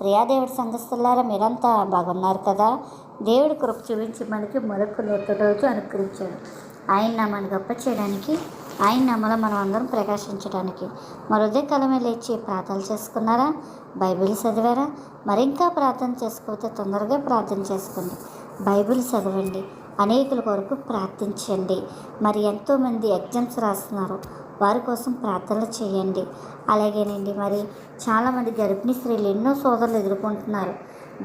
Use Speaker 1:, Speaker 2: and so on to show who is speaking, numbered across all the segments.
Speaker 1: ప్రియాదేవుడి సంఘస్థులారా మీరంతా బాగున్నారు కదా? దేవుడి కృప చూపించి మనకి మరొక నూతన రోజు అనుగ్రహించాడు. ఆయన నామాన్ని గొప్ప చేయడానికి ఆయన నామలో మనం అందరం ప్రకాశించడానికి మరుదే ఉదయకాలమే లేచి ప్రార్థన చేసుకున్నారా? బైబిల్ చదివారా? మరింకా ప్రార్థన చేసుకోకపోతే తొందరగా ప్రార్థన చేసుకోండి. బైబిల్ చదవండి. అనేకుల కొరకు ప్రార్థించండి. మరి ఎంతోమంది ఎగ్జామ్స్ రాస్తున్నారు. వారి కోసం ప్రార్థనలు చేయండి. అలాగేనండి. మరి చాలామంది గర్భిణీ స్త్రీలు ఎన్నో సోదరులు ఎదుర్కొంటున్నారు.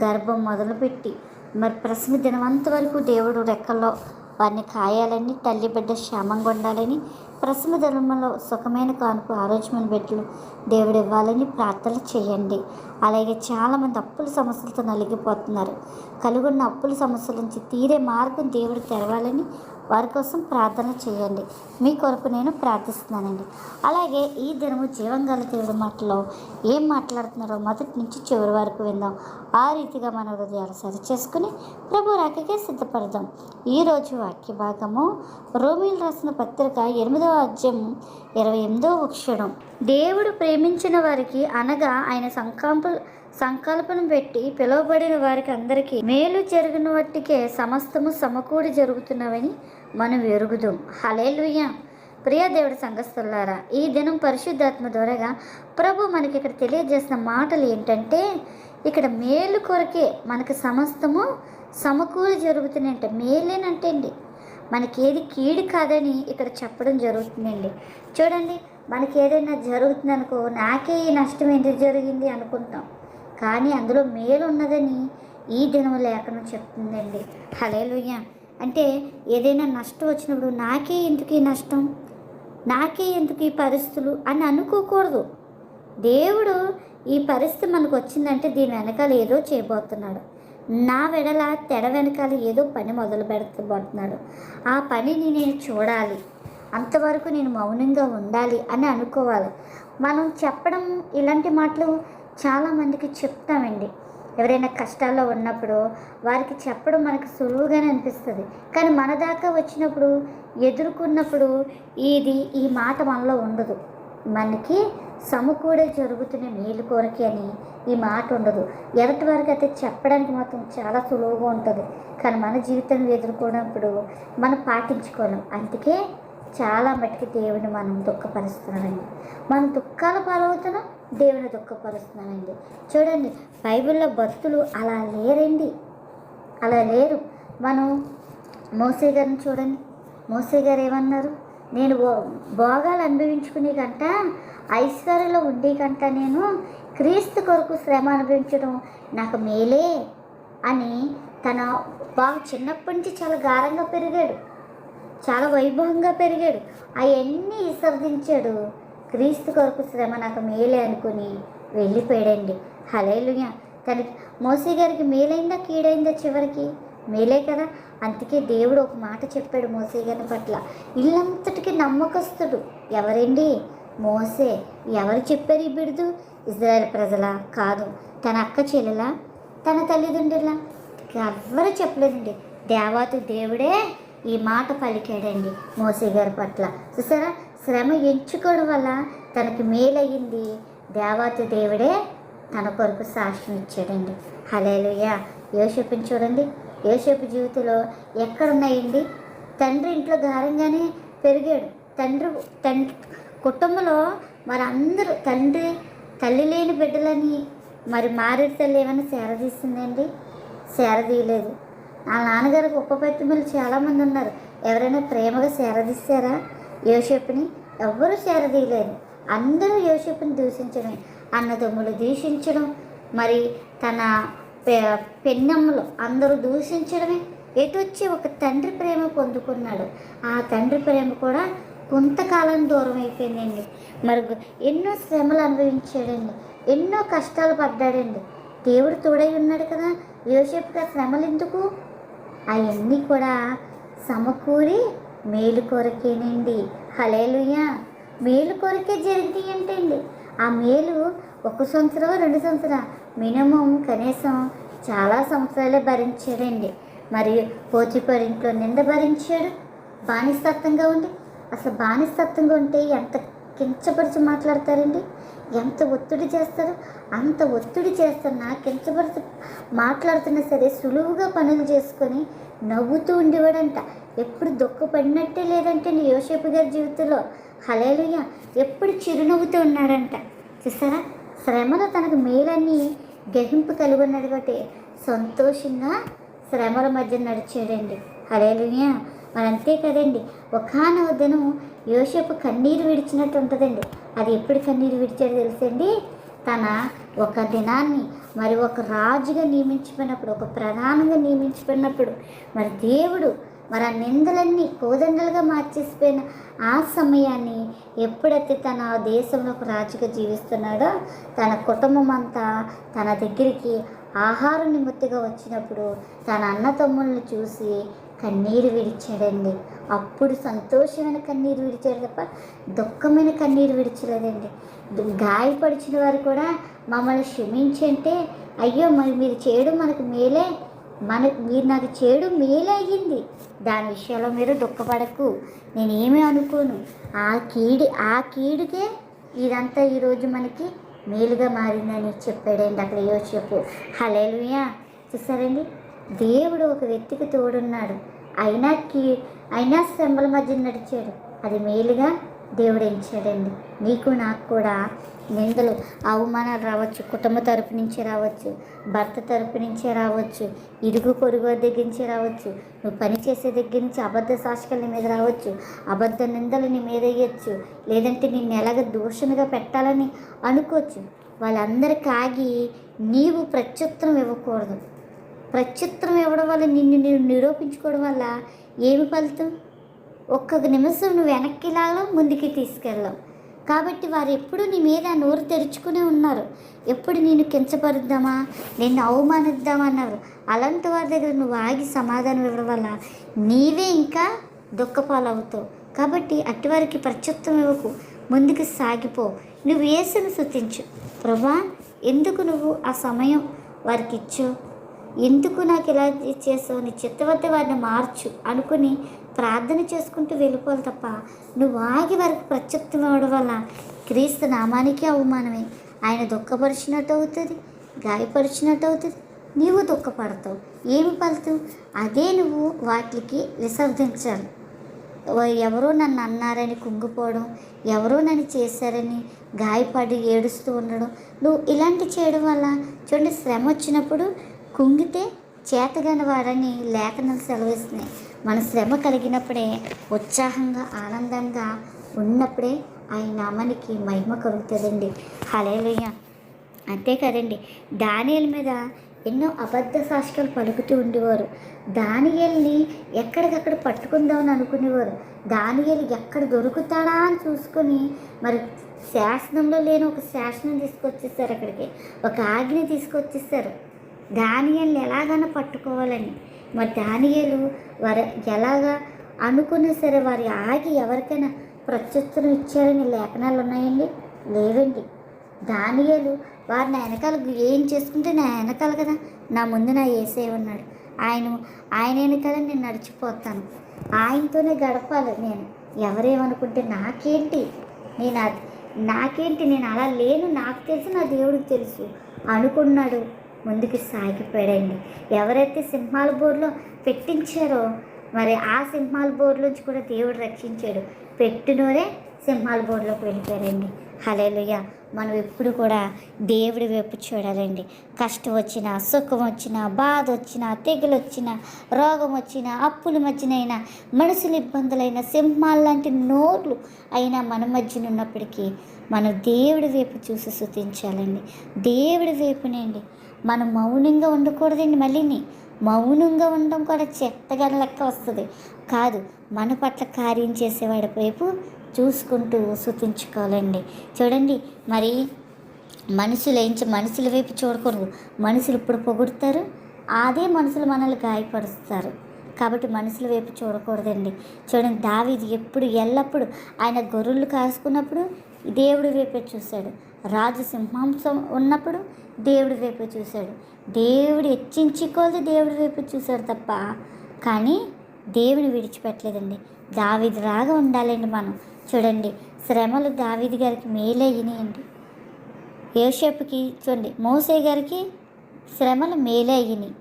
Speaker 1: గర్భం మొదలుపెట్టి మరి ప్రసవ దినమంత వరకు దేవుడు రెక్కల్లో వారిని కాయాలని తల్లి బిడ్డ క్షేమంగా ఉండాలని ప్రసవ ధర్మంలో సుఖమైన కానుక ఆరోగ్యమైన బిడ్డలు దేవుడు ఇవ్వాలని ప్రార్థనలు చేయండి. అలాగే చాలామంది అప్పుల సమస్యలతో నలిగిపోతున్నారు. కలుగున్న అప్పుల సమస్యల నుంచి తీరే మార్గం దేవుడు తెరవాలని వారి కోసం ప్రార్థన చేయండి. మీ కొరకు నేను ప్రార్థిస్తున్నానండి. అలాగే ఈ దినము జీవంగల దేవుడి మాటలో ఏం మాట్లాడుతున్నారో మొదటి నుంచి చివరి వరకు విందాం. ఆ రీతిగా మన హృదయాలు సరి చేసుకుని ప్రభు రాకకే సిద్ధపడదాం. ఈరోజు వాక్య భాగము రోమిల్ రాసిన పత్రిక ఎనిమిదవ అధ్యాయం ఇరవై ఎనిమిదవ క్షణం దేవుడు ప్రేమించిన వారికి అనగా ఆయన సంకల్పం పెట్టి పిలువబడిన వారికి అందరికీ మేలు జరిగిన వాటికే సమస్తము సమకూడి జరుగుతున్నవని మనం ఎరుగుదాం హలేలుయ్య ప్రియ దేవుడి సంఘస్థులారా ఈ దినం పరిశుద్ధాత్మ ద్వారాగా ప్రభు మనకి ఇక్కడ తెలియజేసిన మాటలు ఏంటంటే ఇక్కడ మేలు కొరకే మనకి సమస్తము సమకూరి జరుగుతున్నాయంటే. మేలేనంటే అండి మనకి ఏది కీడు కాదని ఇక్కడ చెప్పడం జరుగుతుందండి. చూడండి మనకి ఏదైనా జరుగుతుంది అనుకో నాకే ఈ నష్టం ఎందుకు జరిగింది అనుకుంటాం. కానీ అందులో మేలు ఉన్నదని ఈ దినం లేఖనం చెప్తుందండి. హలేలుయ్య అంటే ఏదైనా నష్టం వచ్చినప్పుడు నాకే ఎందుకు ఈ నష్టం? నాకే ఎందుకు ఈ పరిస్థితులు? అని అనుకోకూడదు. దేవుడు ఈ పరిస్థితి మనకు వచ్చిందంటే దీని వెనకాల ఏదో చేయబోతున్నాడు. నా వెడల తెడ వెనకాల ఏదో పని మొదలు పెడతబోతున్నాడు. ఆ పనిని నేను చూడాలి. అంతవరకు నేను మౌనంగా ఉండాలి అని అనుకోవాలి. మనం చెప్పడం ఇలాంటి మాటలు చాలామందికి చెప్తామండి. ఎవరైనా కష్టాల్లో ఉన్నప్పుడు వారికి చెప్పడం మనకు సులువుగానే అనిపిస్తుంది. కానీ మన దాకా వచ్చినప్పుడు ఎదుర్కొన్నప్పుడు ఇది ఈ మాట మనలో ఉండదు. మనకి సమకూడే జరుగుతున్న మేలు కోరిక అని ఈ మాట ఉండదు. ఎదుటి వారికి అయితే చెప్పడానికి మాత్రం చాలా సులువుగా ఉంటుంది. కానీ మన జీవితంలో ఎదుర్కొన్నప్పుడు మనం పాటించుకోలేం. అందుకే చాలా మటుకు దేవుని మనం దుఃఖపరుస్తున్నామండి. మనం దుఃఖాల పాలవుతున్నాం దేవుని దుఃఖపరుస్తున్నామండి. చూడండి బైబిల్లో భక్తులు అలా లేరండి. అలా లేరు. మనం మోసే గారిని చూడండి. మోసే గారు ఏమన్నారు? నేను భో- భోగాలు అనుభవించుకునే కంట ఐశ్వర్యలో ఉండే కంట నేను క్రీస్తు కొరకు శ్రమ అనుభవించడం నాకు మేలే అని తన బాగా చిన్నప్పటి నుంచి చాలా గారంగా పెరిగాడు. చాలా వైభవంగా పెరిగాడు. అవన్నీ విసర్జించాడు. క్రీస్తు కొరకు శ్రమ నాకు మేలే అనుకుని వెళ్ళిపోయాడండి. హలేలుయ తనకి మోసీ గారికి మేలైందా కీడైందా చివరికి? మేలే కదా. అందుకే దేవుడు ఒక మాట చెప్పాడు మోసే గారి పట్ల. ఇల్లంతటికి నమ్మకస్తుడు ఎవరండి? మోసే. ఎవరు చెప్పారు ఈ బిడుదు ఇజ్రాయెల్ ప్రజల? కాదు. తన అక్క చెల్లెలా? తన తల్లిదండ్రుల? ఎవ్వరు చెప్పలేదండి. దేవాతి దేవుడే. ఈ మాట పలికాడండి మోసే గారి పట్ల. చూసారా? శ్రమ ఎంచుకోవడం వల్ల తనకి మేలయ్యింది. దేవాతి దేవుడే తన కొరకు సాక్ష్యం ఇచ్చాడండి. హలేలుయ యోసేపుని చూడండి. యోసేపు జీవితంలో ఎక్కడున్నాయండి? తండ్రి ఇంట్లో గారంగానే పెరిగాడు. తండ్రి తండ్రి కుటుంబంలో మరి అందరూ తండ్రి తల్లి లేని బిడ్డలని మరి మారేడు తల్లి ఏమైనా సేరదీసిందండి సేరదీయలేదు వాళ్ళ నాన్నగారికి ఉప్ప చాలామంది ఉన్నారు. ఎవరైనా ప్రేమగా సేరదీశారా యోసేపుని ఎవ్వరూ సేరదీయలేదు అందరూ యోసేపుని దూషించడమే అన్నదమ్ములు దూషించడం మరి తన పె- పెన్నమ్మలు అందరూ దూషించడమే. ఎటు వచ్చి ఒక తండ్రి ప్రేమ పొందుకున్నాడు. ఆ తండ్రి ప్రేమ కూడా కొంతకాలం దూరం అయిపోయిందండి. మరి ఎన్నో శ్రమలు అనుభవించాడండి. ఎన్నో కష్టాలు పడ్డాడండి. దేవుడు తోడై ఉన్నాడు కదా. యోసేపుకి ఆ శ్రమలు ఎందుకు? అవన్నీ కూడా సమకూరి మేలు కొరకేనండి. హలేలుయా మేలు కొరకే జరిగింది ఏంటండి? ఆ మేలు ఒక సంవత్సరం రెండు సంవత్సరం? మినిమం కనీసం చాలా సంవత్సరాలే భరించాడండి. మరియు పోచిపడి ఇంట్లో నింద భరించాడు? బానిసత్వంగా ఉండి? అసలు బానిసత్వంగా ఉంటే ఎంత కించపరిచి మాట్లాడతారండి? ఎంత ఒత్తిడి చేస్తారు అంత ఒత్తిడి చేస్తున్నా కించపరిచి మాట్లాడుతున్నా సరే సులువుగా పనులు చేసుకొని నవ్వుతూ ఉండేవాడంట. ఎప్పుడు దుఃఖపడినట్టే లేదంటే నీ యోసేపు గారి జీవితంలో. హలేలుయ ఎప్పుడు చిరునవ్వుతూ ఉన్నాడంట. చూసారా? శ్రమలో తనకు మేలన్నీ గ్రహింపు కలిగి ఉన్నాడు కాబట్టి సంతోషంగా శ్రమల మధ్య నడిచాడండి. హలేలుయ మరి అంతే కదండి. ఒకనొక దినం యోసేపు కన్నీరు విడిచినట్టు ఉంటుందండి. అది ఎప్పుడు కన్నీరు విడిచాడు తెలుసండి? తన ఒక దినాన్ని మరి ఒక రాజుగా నియమించిపోయినప్పుడు ఒక ప్రధానంగా నియమించబడినప్పుడు మరి దేవుడు మరి ఆ నిందలన్నీ కోదండలుగా మార్చేసిపోయిన ఆ సమయాన్ని ఎప్పుడైతే తన దేశంలో ఒక రాజుగా జీవిస్తున్నాడో తన కుటుంబం అంతా తన దగ్గరికి ఆహార నిమిత్తిగా వచ్చినప్పుడు తన అన్న తమ్ముళ్ళని చూసి కన్నీరు విడిచాడండి. అప్పుడు సంతోషమైన కన్నీరు విడిచాడు తప్ప దుఃఖమైన కన్నీరు విడిచలేదండి. గాయపడిచిన వారు కూడా మమ్మల్ని క్షమించంటే అయ్యో మరి మీరు చేయడం మనకు మేలే. మన మీరు నాకు చేయడం మేలే అయ్యింది. దాని విషయంలో మీరు దుఃఖపడకు. నేనేమీ అనుకోను. ఆ కీడి ఆ కీడుకే ఇదంతా ఈరోజు మనకి మేలుగా మారిందని చెప్పాడండి అక్కడ యోసేపు. హలేలుయా చూసారండి? దేవుడు ఒక వ్యక్తికి తోడున్నాడు. అయినా కీ అయినా శ్రమల మధ్య నడిచాడు. అది మేలుగా దేవుడు ఎంచాడండి నీకు నాకు కూడా నిందలు. అవమానాలు రావచ్చు. కుటుంబ తరపు నుంచి రావచ్చు. భర్త తరపు నుంచే రావచ్చు. ఇరుగు పొరుగు దగ్గర నుంచి రావచ్చు. నువ్వు పని చేసే దగ్గర నుంచి అబద్ధ సాక్షికల నీ మీద రావచ్చు. అబద్ధ నిందలు నీ మీద వేయచ్చు. లేదంటే నిన్ను ఎలాగ దూషణగా పెట్టాలని అనుకోవచ్చు. వాళ్ళందరికీ ఆగి నీవు ప్రత్యుత్తరం ఇవ్వకూడదు. ప్రత్యుత్తరం ఇవ్వడం వల్ల నిన్ను నేను నిరూపించుకోవడం వల్ల ఏమి ఫలితం? ఒక్క నిమిషం నువ్వు వెనక్కి లాగడం ముందుకి తీసుకెళ్ళావు కాబట్టి వారు ఎప్పుడు నీ మీద నోరు తెరుచుకునే ఉన్నారు. ఎప్పుడు నేను కించపరుద్దామా నిన్ను అవమానిద్దామా అన్నారు. అలాంటి వారి దగ్గర నువ్వు ఆగి సమాధానం ఇవ్వడం వల్ల నీవే ఇంకా దుఃఖపాలవుతావు. కాబట్టి అటువారికి ప్రత్యుత్వం ఇవ్వకు ముందుకు సాగిపో. నువ్వు వేసును శృతించు ప్రభా ఎందుకు నువ్వు ఆ సమయం వారికి ఇచ్చావు? ఎందుకు నాకు ఇలా చేసావు? నీ చిత్తవద్ద వారిని మార్చు అనుకుని ప్రార్థన చేసుకుంటూ వెళ్ళిపోవాలి తప్ప నువ్వు ఆగి వారికి ప్రత్యుత్తం ఇవ్వడం వల్ల క్రీస్తు నామానికి అవమానమే. ఆయన దుఃఖపరిచినట్టు అవుతుంది గాయపరిచినట్టు అవుతుంది. నీవు దుఃఖపడతావు. ఏమి పలుతావు అదే నువ్వు వాటికి విసర్జించాలి. ఎవరో నన్ను అన్నారని కుంగిపోవడం ఎవరో నన్ను చేశారని గాయపడి ఏడుస్తూ ఉండడం నువ్వు ఇలాంటి చేయడం వల్ల చూడండి శ్రమ వచ్చినప్పుడు కుంగితే చేతగాని వారని లేఖనాలు సెలవిస్తున్నాయి. మన శ్రమ కలిగినప్పుడే ఉత్సాహంగా ఆనందంగా ఉన్నప్పుడే ఆయన నామానికి మహిమ కలుగుతుందండి. హలేలుయ్య అంతే కదండి. దానియల మీద ఎన్నో అబద్ధ సాక్షికలు పలుకుతూ ఉండేవారు. దానియల్ని ఎక్కడికక్కడ పట్టుకుందామని అనుకునేవారు. దానియలు ఎక్కడ దొరుకుతాడా అని చూసుకొని మరి శాసనంలో లేని ఒక శాసనం తీసుకొచ్చేసారు అక్కడికి. ఒక ఆజ్ఞ తీసుకొచ్చేసారు. దానియల్ని ఎలాగైనా పట్టుకోవాలని మరి దానియలు వారు ఎలాగా అనుకున్నా సరే వారి ఆగి ఎవరికైనా ప్రత్యుత్తరం ఇచ్చారని లేఖనాలు ఉన్నాయండి? లేవండి. దానియలు వారు నా వెనకాల ఏం చేసుకుంటే నా వెనకాల కదా నా ముందు నా ఏసే ఉన్నాడు. ఆయన ఆయన వెనకాల నేను నడిచిపోతాను. ఆయనతోనే గడపాలి నేను. ఎవరేమనుకుంటే నాకేంటి? నేను అది- నాకేంటి? నేను అలా లేను. నాకు తెలుసు నా దేవుడికి తెలుసు. అనుకున్నాడు ముందుకు సాగిపోయాడండి. ఎవరైతే సింహాల బోర్లో పెట్టించారో మరి ఆ సింహాల బోర్లోంచి కూడా దేవుడు రక్షించాడు. పెట్టినోరే సింహాల బోర్లోకి వెళ్ళిపోయారండి. హలేలుయ్య మనం ఎప్పుడు కూడా దేవుడి వైపు చూడాలండి. కష్టం వచ్చినా సుఖం వచ్చినా బాధ వచ్చినా తెగులు వచ్చినా రోగం వచ్చినా అప్పుల మధ్యనైనా మనుషుల ఇబ్బందులైన సింహాల లాంటి నోర్లు అయినా మన మధ్యన ఉన్నప్పటికీ మనం దేవుడి వైపు చూసి శుతించాలండి దేవుడి వైపునండి మనం మౌనంగా ఉండకూడదండి మళ్ళీని. మౌనంగా ఉండడం కూడా చెత్తగా లెక్క వస్తుంది. కాదు మన పట్ల కార్యం చేసేవాడి వైపు చూసుకుంటూ సుతించుకోవాలండి చూడండి మరి మనుషులు ఏంచి మనుషుల వైపు చూడకూడదు. మనుషులు ఇప్పుడు పొగుడుతారు అదే మనుషులు మనల్ని గాయపరుస్తారు. కాబట్టి మనుషుల వైపు చూడకూడదండి. చూడండి దావిది ఎప్పుడు ఎల్లప్పుడు ఆయన గొర్రెలు కాసుకున్నప్పుడు దేవుడి వైపే చూశాడు. రాజు సింహాంసం ఉన్నప్పుడు దేవుడి వైపు చూశాడు. దేవుడు హెచ్చించుకోలేదు దేవుడి వైపు చూశాడు తప్ప. కానీ దేవుని విడిచిపెట్టలేదండి. దావీది రాగా ఉండాలండి మనం. చూడండి శ్రమలు దావిది గారికి మేలయ్యినాయండి యోషపుకి చూడండి మోసే గారికి శ్రమలు మేలయ్యినాయి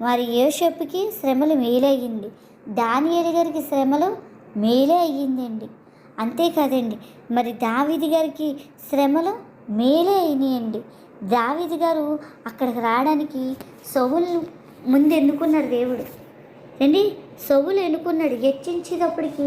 Speaker 1: మరి యోషపుకి శ్రమలు మేలయ్యింది దానియేలు గారికి శ్రమలు మేలే అయ్యిందండి. అంతేకాదండి మరి దావిది గారికి శ్రమలు మేలే అయినాయండి. దావిది గారు అక్కడికి రావడానికి సౌలు ముందు ఎన్నుకున్నాడు దేవుడు. ఏంటి? సవులు ఎన్నుకున్నాడు. హెచ్చించేటప్పటికి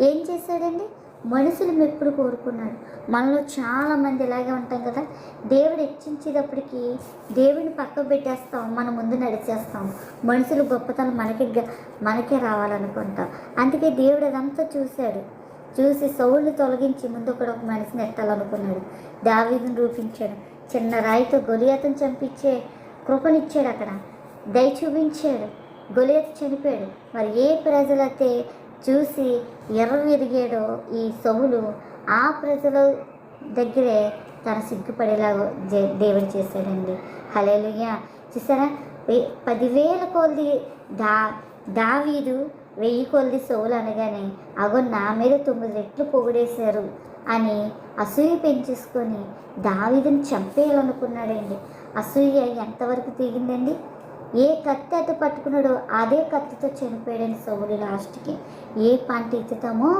Speaker 1: ఏం చేశాడండి? మనుషులు మెప్పుడు కోరుకున్నాడు. మనలో చాలామంది ఇలాగే ఉంటాం కదా? దేవుడు హెచ్చించేటప్పటికి దేవుని పక్క పెట్టేస్తాం. మన ముందు నడిచేస్తాం. మనుషులు గొప్పతనం మనకి మనకే రావాలనుకుంటాం. అందుకే దేవుడు అదంతా చూశాడు. చూసి సౌళ్ళు తొలగించి ముందు కూడా ఒక మనిషిని ఎట్టాలనుకున్నాడు దావీదుని రూపించాడు. చిన్న రాయితో గొలియతను చంపించే కృపనిచ్చాడు అక్కడ. దయ చూపించాడు. గొలియత చనిపోయాడు. మరి ఏ ప్రజలైతే చూసి ఎర్ర విరిగాడో ఈ సొములు ఆ ప్రజల దగ్గరే తన సిగ్గుపడేలాగా దేవుడు చేశాడండి. హలేలుయ్య చూసారా? పదివేల కొలది దా దావీదు వెయ్యి కొలది సోలు అనగానే అగో నా మీద తొమ్మిది రెట్లు పొగిడేశారు. అని అసూయ పెంచేసుకొని దావీదుని చంపేయాలనుకున్నాడండి. అసూయ ఎంతవరకు దిగిందండి ఏ కత్తి అయితే పట్టుకున్నాడో అదే కత్తితో చనిపోయాడని సౌలు లాస్ట్కి. ఏ పంట ఎత్తుతామో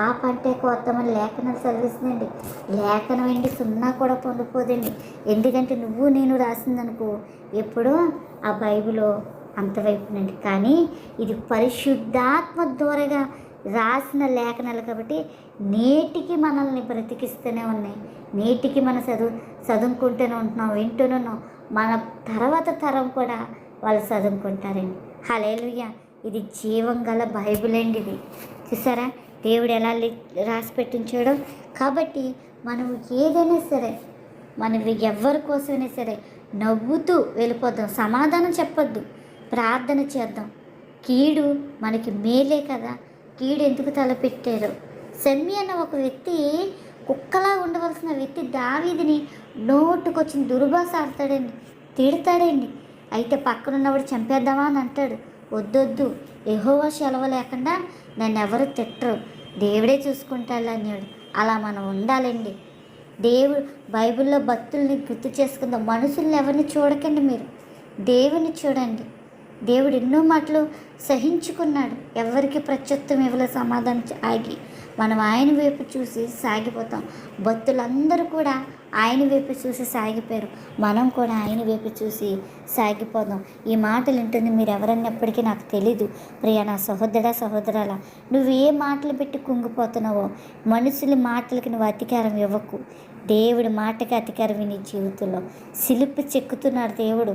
Speaker 1: ఆ పంటే కోస్తామని లేఖనం చదివిస్తుందండి. లేఖనం ఏంటి సున్నా కూడా పొందిపోదండి ఎందుకంటే నువ్వు నేను రాసిందనుకో ఎప్పుడో ఆ బైబిలో అంతవైపునండి. కానీ ఇది పరిశుద్ధాత్మ ద్వారాగా రాసిన లేఖనాలు కాబట్టి నేటికి మనల్ని బ్రతికిస్తూనే ఉన్నాయి. నేటికి మన చదువు చదువుకుంటూనే ఉంటున్నాం వింటూనే ఉన్నాం. మన తర్వాత తరం కూడా వాళ్ళు చదువుకుంటారండి. హలేలుయ్య ఇది జీవం గల బైబిల్ అండి ఇది. చూసారా? దేవుడు ఎలా రాసి పెట్టించాడో? కాబట్టి మనం ఏదైనా సరే మనం ఎవరి కోసమైనా సరే నవ్వుతూ వెళ్ళిపోద్దాం సమాధానం చెప్పొద్దు. ప్రార్థన చేద్దాం. కీడు మనకి మేలే కదా. కీడు ఎందుకు తలపెట్టారు? సెమ్మి అన్న ఒక వ్యక్తి కుక్కలా ఉండవలసిన వ్యక్తి దావీదిని నోటుకొచ్చిన దుర్భాష ఆడతాడండి తిడతాడండి. అయితే పక్కనున్నవాడు చంపేద్దామా అని అంటాడు. వద్దొద్దు ఎహోవా సెలవు లేకుండా నన్ను ఎవరు తిట్టరు. దేవుడే చూసుకుంటాడు అన్నాడు. అలా మనం ఉండాలండి. దేవుడు బైబిల్లో భక్తుల్ని గుర్తు చేసుకుందాం? మనుషుల్ని ఎవరిని చూడకండి మీరు? దేవుని చూడండి. దేవుడు ఎన్నో మాటలు సహించుకున్నాడు. ఎవరికి ప్రత్యుత్తం ఇవ్వలే సమాధానం ఆగి మనం ఆయన వైపు చూసి సాగిపోతాం. భక్తులందరూ కూడా ఆయన వైపు చూసి సాగిపోయారు. మనం కూడా ఆయన వైపు చూసి సాగిపోదాం. ఈ మాటలు వింటుంది మీరు ఎవరన్నప్పటికీ నాకు తెలీదు. ప్రియా నా సహోదర సహోదరాల నువ్వు ఏ మాటలు పెట్టి కుంగిపోతున్నావో మనుషుల మాటలకి నువ్వు అధికారం ఇవ్వకు. దేవుడి మాటకి అధికారం నీ జీవితంలో. శిల్పి చెక్కుతున్నాడు దేవుడు.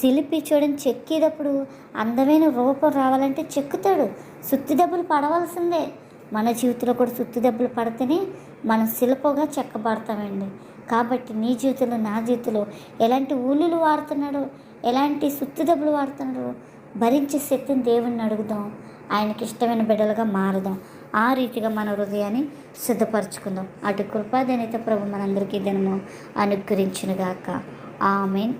Speaker 1: శిల్పి చూడని చెక్కేటప్పుడు అందమైన రూపం రావాలంటే చెక్కుతాడు. సుత్తి దెబ్బలు పడవలసిందే. మన జీవితంలో కూడా సుత్తి దెబ్బలు పడితేనే మనం శిల్పంగా చెక్కబడతామండి. కాబట్టి నీ జీవితంలో నా జీవితంలో ఎలాంటి ఊళ్ళు వాడుతున్నాడో ఎలాంటి సుత్తి దెబ్బలు వాడుతున్నాడో భరించే శక్తిని దేవుణ్ణి అడుగుదాం. ఆయనకి ఇష్టమైన బిడ్డలుగా మారుదాం. ఆ రీతిగా మన హృదయాన్ని సిద్ధపరచుకుందాం. అటు కృపాదనైతే ప్రభు మనందరికీ దినము అనుగ్రహించినగాక. ఆమెన్.